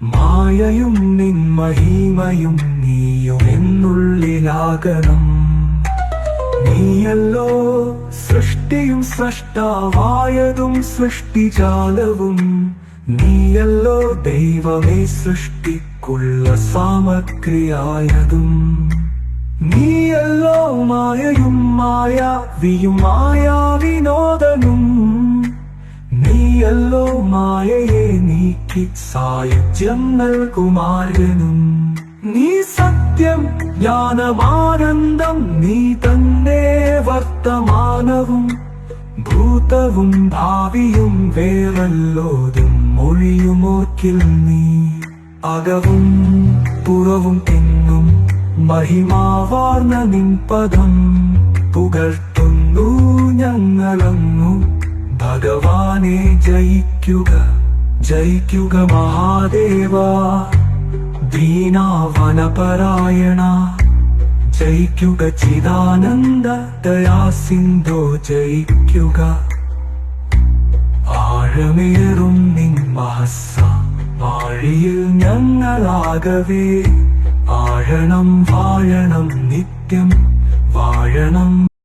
മായയും നിൻ മഹിമയും നീയും എന്നുള്ളിലാകണം. നീയല്ലോ സൃഷ്ടിയും സൃഷ്ടാവായതും സൃഷ്ടിജാലവും. നീയല്ലോ ദൈവമേ സൃഷ്ടിക്കുള്ള സാമഗ്രിയായതും. നീയല്ലോ മായയും മായാവിയും മായാ വിനോദനും നീയല്ലോ മായയെ നീക്കി സായുജ്യം നൽകുമാരനും. നീ സത്യം ജ്ഞാനമാനന്ദം നീ തന്നെ വർത്തമാനവും. ഭൂതവും ഭാവിയും വേറല്ലോതും മൊഴിയുമോക്കിൽ നീ. അകവും പുറവും എങ്ങും മഹിമാവാർന്ന നിൻ പദം പുകഴ്ത്തുന്നു ഞങ്ങളങ്ങു ഭഗവാനെ ജയിക്കുക. ജയിക്കുക മഹാദേവ. ദീനാവനപരായണ. ജയിക്കുക ചിദാനന്ദ ദയാസിന്ധോ ജയിക്കുക. ആഴമേറും നിൻ മഹസ്സ വാഴിയിൽ ഞങ്ങളാകവേ. ആഴണം വാഴണം നിത്യം വാഴണം.